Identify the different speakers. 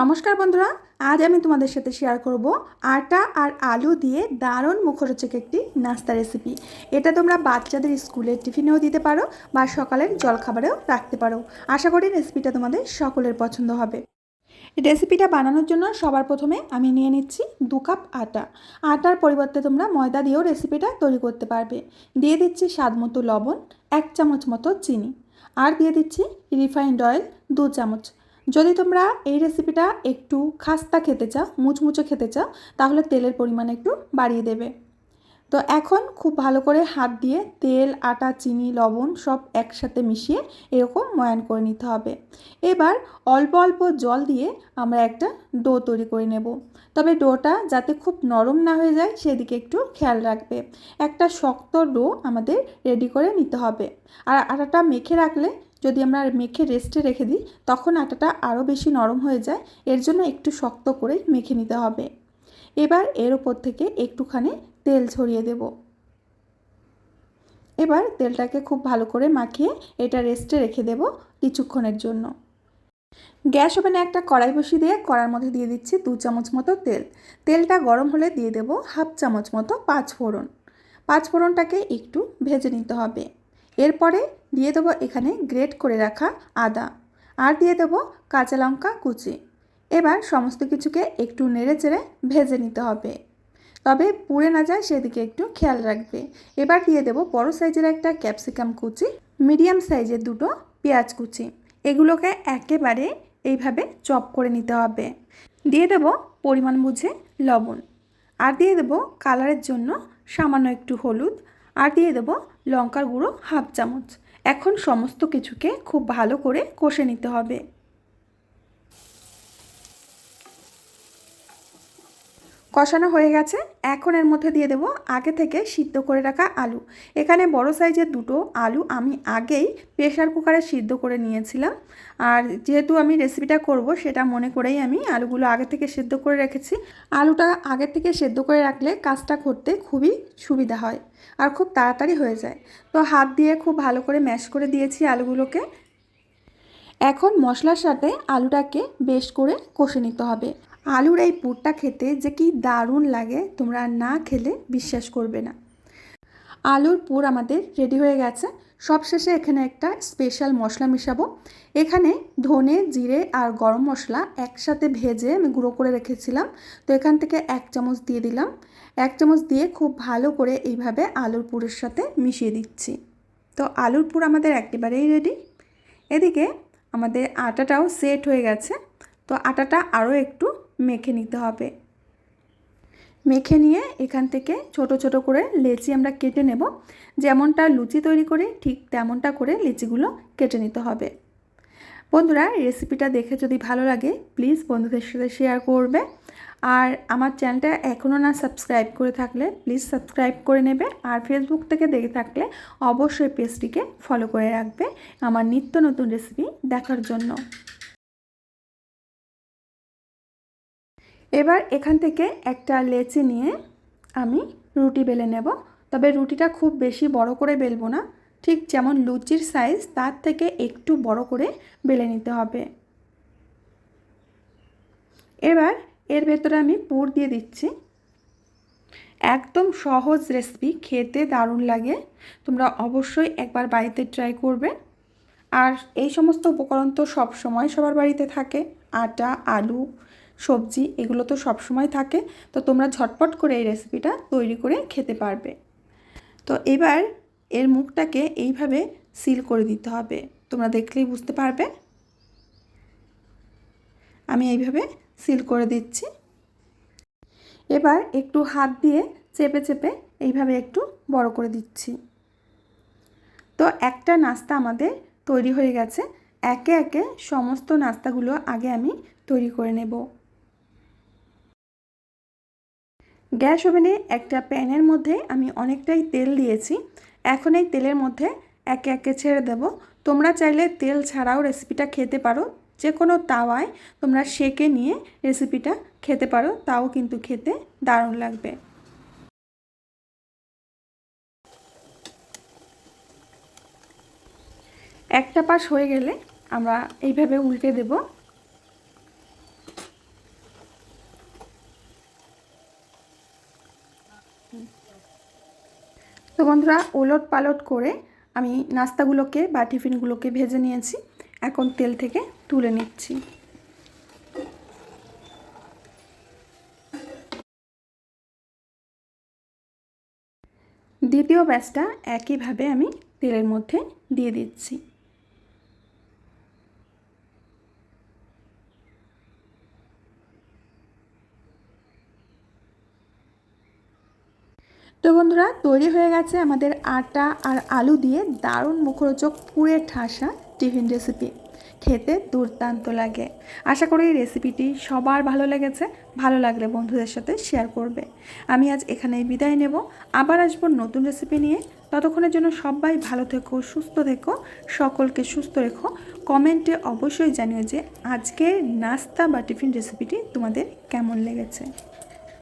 Speaker 1: নমস্কার বন্ধুরা, আজ আমি তোমাদের সাথে শেয়ার করব আটা আর আলু দিয়ে দারুণ মুখরোচক একটি নাস্তা রেসিপি এটা তোমরা বাচ্চাদের স্কুলের টিফিনেও দিতে পারো বা সকালের জলখাবারেও রাখতে পারো। আশা করি রেসিপিটা তোমাদের সকলের পছন্দ হবে। রেসিপিটা বানানোর জন্য সবার প্রথমে আমি নিয়ে নিচ্ছি দু কাপ আটা। আটার পরিবর্তে তোমরা ময়দা দিয়েও রেসিপিটা তৈরি করতে পারবে। দিয়ে দিচ্ছি স্বাদ মতো লবণ, এক চামচ মতো চিনি। আর দিয়ে দিচ্ছি রিফাইন্ড অয়েল দু চামচ যদি তোমরা এই রেসিপিটা একটু খাস্তা খেতে চাও, মুচমুচে খেতে চাও, তাহলে তেলের পরিমাণ একটু বাড়িয়ে দেবে। তো এখন খুব ভালো করে হাত দিয়ে তেল, আটা, চিনি, লবণ সব একসাথে মিশিয়ে এরকম ময়ান করে নিতে হবে। এবার অল্প অল্প জল দিয়ে আমরা একটা ডো তৈরি করে নেব। তবে ডোটা যাতে খুব নরম না হয়ে যায়, সেদিকে একটু খেয়াল রাখবে। একটা শক্ত ডো আমাদের রেডি করে নিতে হবে। আর আটাটা মেখে রাখলে যদি আমরা মেখে রেস্টে রেখে দিই, তখন আটাটা আরও বেশি নরম হয়ে যায়। এর জন্য একটু শক্ত করে মেখে নিতে হবে। এবার এর ওপর থেকে একটুখানি তেল ছড়িয়ে দেব। এবার তেলটাকে খুব ভালো করে মাখিয়ে এটা রেস্টে রেখে দেব কিছুক্ষণের জন্য। গ্যাস ওভেনে একটা কড়াই বসিয়ে দিয়ে কড়ার মধ্যে দিয়ে দিচ্ছি দু চামচ মতো তেল। তেলটা গরম হলে দিয়ে দেব হাফ চামচ মতো পাঁচ ফোড়ন পাঁচ ফোড়নটাকে একটু ভেজে নিতে হবে। এরপরে দিয়ে দেবো এখানে গ্রেট করে রাখা আদা আর দিয়ে দেবো কাঁচা লঙ্কা কুচি। এবার সমস্ত কিছুকে একটু নেড়ে চেড়ে ভেজে নিতে হবে। তবে পুড়ে না যায় সেদিকে একটু খেয়াল রাখবে। এবার দিয়ে দেবো বড় সাইজের একটা ক্যাপসিকাম কুচি, মিডিয়াম সাইজের দুটো পেঁয়াজ কুচি। এগুলোকে একেবারে এইভাবে চপ করে নিতে হবে। দিয়ে দেব পরিমাণ বুঝে লবণ। আর দিয়ে দেবো কালারের জন্য সামান্য একটু হলুদ আর দিয়ে দেবো লঙ্কার গুঁড়ো হাফ চামচ। এখন সমস্ত কিছুকে খুব ভালো করে কষে নিতে হবে। কষানো হয়ে গেছে। এখন এর মধ্যে দিয়ে দেবো আগে থেকে সিদ্ধ করে রাখা আলু। এখানে বড় সাইজের দুটো আলু আমি আগেই প্রেশার কুকারে সিদ্ধ করে নিয়েছিলাম। আর যেহেতু আমি রেসিপিটা করব, সেটা মনে করেই আমি আলুগুলো আগে থেকে সেদ্ধ করে রেখেছি। আলুটা আগে থেকে সেদ্ধ করে রাখলে কাজটা করতে খুবই সুবিধা হয় আর খুব তাড়াতাড়ি হয়ে যায়। তো হাত দিয়ে খুব ভালো করে ম্যাশ করে দিয়েছি আলুগুলোকে। এখন মশলার সাথে আলুটাকে বেশ করে কষে নিতে হবে। আলুর এই পুরটা খেতে যে কি দারুণ লাগে, তোমরা না খেলে বিশ্বাস করবে না। আলুর পুর আমাদের রেডি হয়ে গেছে। সবশেষে এখানে একটা স্পেশাল মশলা মিশাবো। এখানে ধনে, জিরে আর গরম মশলা একসাথে ভেজে আমি গুঁড়ো করে রেখেছিলাম। তো এখান থেকে এক চামচ দিয়ে দিলাম। এক চামচ দিয়ে খুব ভালো করে এইভাবে আলুর পুরের সাথে মিশিয়ে দিচ্ছি। তো আলুর পুর আমাদের একেবারেই রেডি এদিকে আমাদের আটাটাও সেট হয়ে গেছে। তো আটাটা আরও একটু মেখে নিতে হবে। মেখে নিয়ে এখান থেকে ছোট ছোট করে লেচি আমরা কেটে নেব। যেমনটা লুচি তৈরি করি, ঠিক তেমনটা করে লিচিগুলো কেটে নিতে হবে। বন্ধুরা, রেসিপিটা দেখে যদি ভালো লাগে, প্লিজ বন্ধুদের সাথে শেয়ার করবে। আর আমার চ্যানেলটা এখনও না সাবস্ক্রাইব করে থাকলে, প্লিজ সাবস্ক্রাইব করে নেবে। আর ফেসবুক থেকে দেখে থাকলে, অবশ্যই পেজটিকে ফলো করে রাখবে। আমার নিত্য নতুন রেসিপি দেখার জন্য। এবার এখান থেকে একটা লেচি নিয়ে আমি রুটি বেলে নেব। তবে রুটিটা খুব বেশি বড় করে বেলবো না। ঠিক যেমন লুচির সাইজ, তার থেকে একটু বড় করে বেলে নিতে হবে। এবার এর ভেতরে আমি পুর দিয়ে দিচ্ছি। একদম সহজ রেসিপি, খেতে দারুণ লাগে। তোমরা অবশ্যই একবার বাড়িতে ট্রাই করবে। আর এই সমস্ত উপকরণ তো সব সময় সবার বাড়িতে থাকে। আটা, আলু সবজি, এগুলো তো সব সময় থাকে, তো তোমরা ঝটপট করে এই রেসিপিটা তৈরি করে খেতে পারবে। তো এবার এর মুখটাকে এইভাবে সিল করে দিতে হবে। তোমরা দেখলেই বুঝতে পারবে। আমি এইভাবে সিল করে দিচ্ছি। এবার একটু হাত দিয়ে চেপে চেপে এইভাবে একটু বড় করে দিচ্ছি। তো একটা নাস্তা আমাদের তৈরি হয়ে গেছে। একে একে সমস্ত নাস্তাগুলো আগে আমি তৈরি করে নেব। গ্যাস ওভেনে একটা প্যানের মধ্যে আমি অনেকটাই তেল দিয়েছি। এখন এই তেলের মধ্যে একে একে ছেড়ে দেব। তোমরা চাইলে তেল ছাড়াও রেসিপিটা খেতে পারো। যে কোনো তাওয়ায় তোমরা সেকে নিয়ে রেসিপিটা খেতে পারো। তাও কিন্তু খেতে দারুণ লাগবে। একটা পাশ হয়ে গেলে আমরা এইভাবে উল্টে দেব। তো বন্ধুরা ওলট পালট করে আমি নাস্তাগুলোকে বা টিফিনগুলোকে ভেজে নিয়েছি। এখন তেল থেকে তুলে নিচ্ছি। দ্বিতীয় ব্যাচটা একইভাবে আমি তেলের মধ্যে দিয়ে দিচ্ছি। তো বন্ধুরা, তৈরি হয়ে গেছে আমাদের আটা আর আলু দিয়ে দারুণ মুখরোচক পুরে ঠাসা টিফিন রেসিপি খেতে দুর্দান্ত লাগে। আশা করি রেসিপিটি সবার ভালো লেগেছে। ভালো লাগলে বন্ধুদের সাথে শেয়ার করবে। আমি আজ এখানেই বিদায় নেব। আবার আসব নতুন রেসিপি নিয়ে। ততক্ষণের জন্য সবাই ভালো থেকো, সুস্থ থেকো, সকলকে সুস্থ রেখো। কমেন্টে অবশ্যই জানিও যে আজকের নাস্তা বা টিফিন রেসিপিটি তোমাদের কেমন লেগেছে।